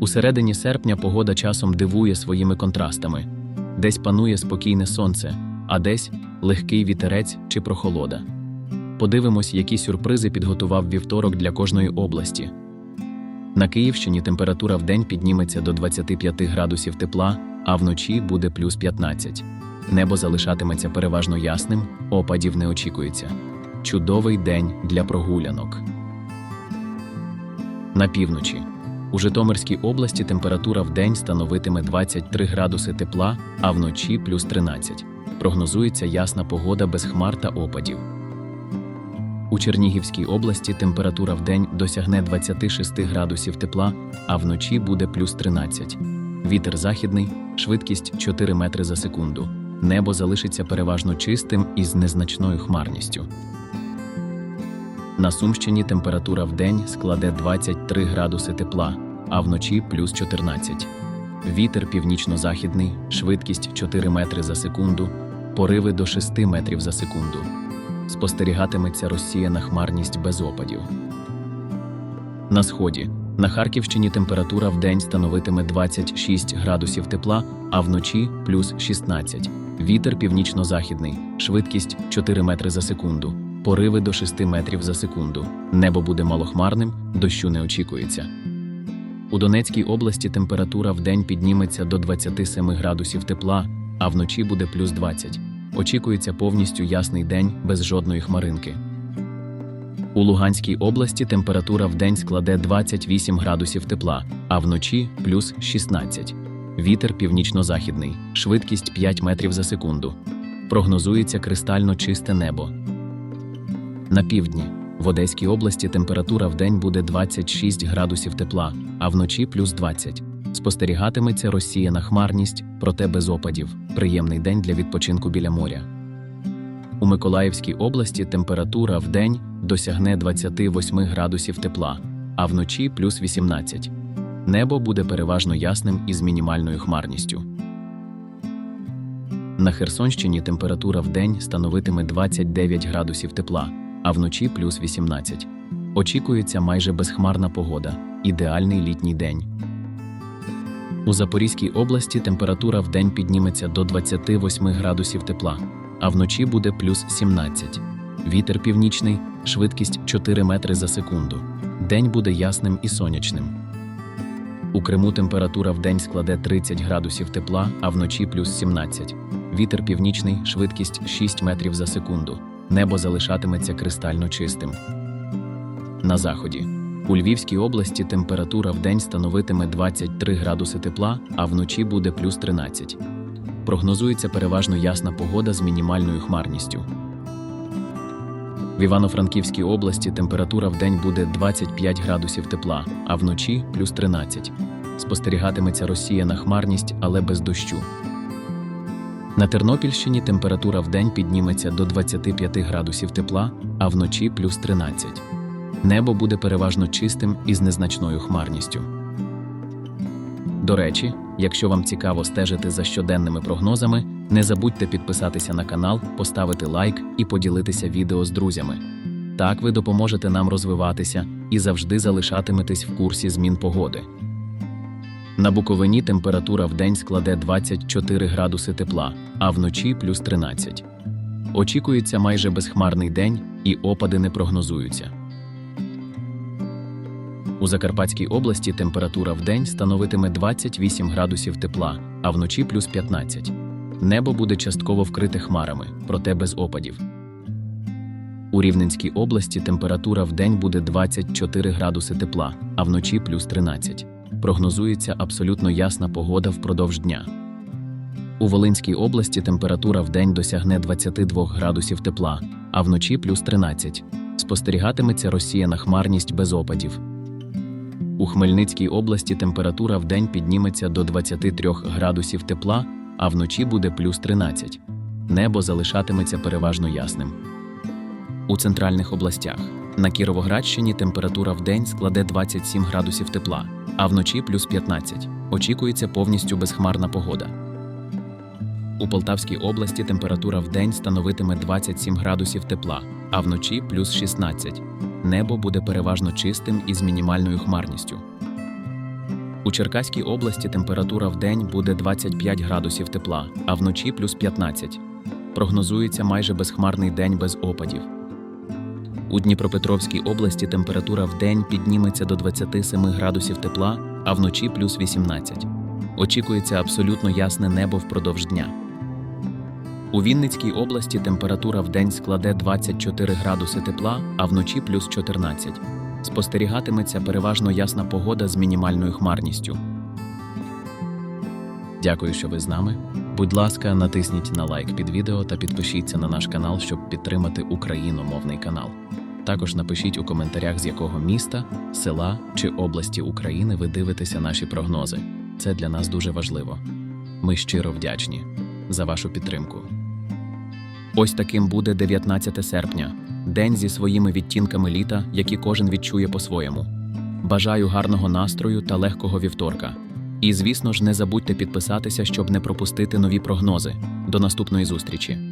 У середині серпня погода часом дивує своїми контрастами. Десь панує спокійне сонце, а десь легкий вітерець чи прохолода. Подивимось, які сюрпризи підготував вівторок для кожної області. На Київщині температура вдень підніметься до 25 градусів тепла, а вночі буде плюс 15. Небо залишатиметься переважно ясним, опадів не очікується. Чудовий день для прогулянок. На півночі. У Житомирській області температура вдень становитиме 23 градуси тепла, а вночі плюс 13. Прогнозується ясна погода без хмар та опадів. У Чернігівській області температура вдень досягне 26 градусів тепла, а вночі буде плюс 13. Вітер західний, швидкість 4 метри за секунду. Небо залишиться переважно чистим із незначною хмарністю. На Сумщині температура вдень складе 23 градуси тепла, а вночі плюс 14. Вітер північно-західний, швидкість 4 метри за секунду, пориви до 6 метрів за секунду. Спостерігатиметься розсіяна хмарність без опадів. На сході. На Харківщині температура вдень становитиме 26 градусів тепла, а вночі плюс 16. Вітер північно-західний, швидкість 4 метри за секунду, пориви до 6 метрів за секунду. Небо буде малохмарним, дощу не очікується. У Донецькій області температура вдень підніметься до 27 градусів тепла, а вночі буде плюс 20. Очікується повністю ясний день без жодної хмаринки. У Луганській області температура вдень складе 28 градусів тепла, а вночі плюс 16. Вітер північно-західний, швидкість 5 метрів за секунду. Прогнозується кристально чисте небо. На півдні. В Одеській області температура вдень буде 26 градусів тепла, а вночі плюс 20. Спостерігатиметься розсіяна хмарність, проте без опадів. Приємний день для відпочинку біля моря. У Миколаївській області температура вдень досягне 28 градусів тепла, а вночі плюс 18. Небо буде переважно ясним із мінімальною хмарністю. На Херсонщині температура вдень становитиме 29 градусів тепла, а вночі плюс 18. Очікується майже безхмарна погода, ідеальний літній день. У Запорізькій області температура вдень підніметься до 28 градусів тепла, а вночі буде плюс 17. Вітер північний, швидкість 4 метри за секунду. День буде ясним і сонячним. У Криму температура вдень складе 30 градусів тепла, а вночі плюс 17. Вітер північний, швидкість 6 метрів за секунду. Небо залишатиметься кристально чистим. На заході. У Львівській області температура вдень становитиме 23 градуси тепла, а вночі буде плюс 13. Прогнозується переважно ясна погода з мінімальною хмарністю. В Івано-Франківській області температура вдень буде 25 градусів тепла, а вночі плюс 13. Спостерігатиметься розсіяна хмарність, але без дощу. На Тернопільщині температура вдень підніметься до 25 градусів тепла, а вночі плюс 13. Небо буде переважно чистим і з незначною хмарністю. До речі, якщо вам цікаво стежити за щоденними прогнозами, не забудьте підписатися на канал, поставити лайк і поділитися відео з друзями. Так ви допоможете нам розвиватися і завжди залишатиметесь в курсі змін погоди. На Буковині температура вдень складе 24 градуси тепла, а вночі плюс 13. Очікується майже безхмарний день і опади не прогнозуються. У Закарпатській області температура вдень становитиме 28 градусів тепла, а вночі плюс 15. Небо буде частково вкрите хмарами, проте без опадів. У Рівненській області температура вдень буде 24 градуси тепла, а вночі плюс 13. Прогнозується абсолютно ясна погода впродовж дня. У Волинській області температура вдень досягне 22 градусів тепла, а вночі плюс 13. Спостерігатиметься розсіяна хмарність без опадів. У Хмельницькій області температура вдень підніметься до 23 градусів тепла, а вночі буде плюс 13. Небо залишатиметься переважно ясним. У центральних областях на Кіровоградщині температура вдень складе 27 градусів тепла, а вночі плюс 15. Очікується повністю безхмарна погода. У Полтавській області температура вдень становитиме 27 градусів тепла, а вночі плюс 16. Небо буде переважно чистим і з мінімальною хмарністю. У Черкаській області температура в день буде 25 градусів тепла, а вночі плюс 15. Прогнозується майже безхмарний день без опадів. У Дніпропетровській області температура в день підніметься до 27 градусів тепла, а вночі плюс 18. Очікується абсолютно ясне небо впродовж дня. У Вінницькій області температура в день складе 24 градуси тепла, а вночі плюс 14. Спостерігатиметься переважно ясна погода з мінімальною хмарністю. Дякую, що ви з нами. Будь ласка, натисніть на лайк під відео та підпишіться на наш канал, щоб підтримати україномовний канал. Також напишіть у коментарях, з якого міста, села чи області України ви дивитеся наші прогнози. Це для нас дуже важливо. Ми щиро вдячні за вашу підтримку. Ось таким буде 19 серпня, день зі своїми відтінками літа, які кожен відчує по-своєму. Бажаю гарного настрою та легкого вівторка. І, звісно ж, не забудьте підписатися, щоб не пропустити нові прогнози. До наступної зустрічі!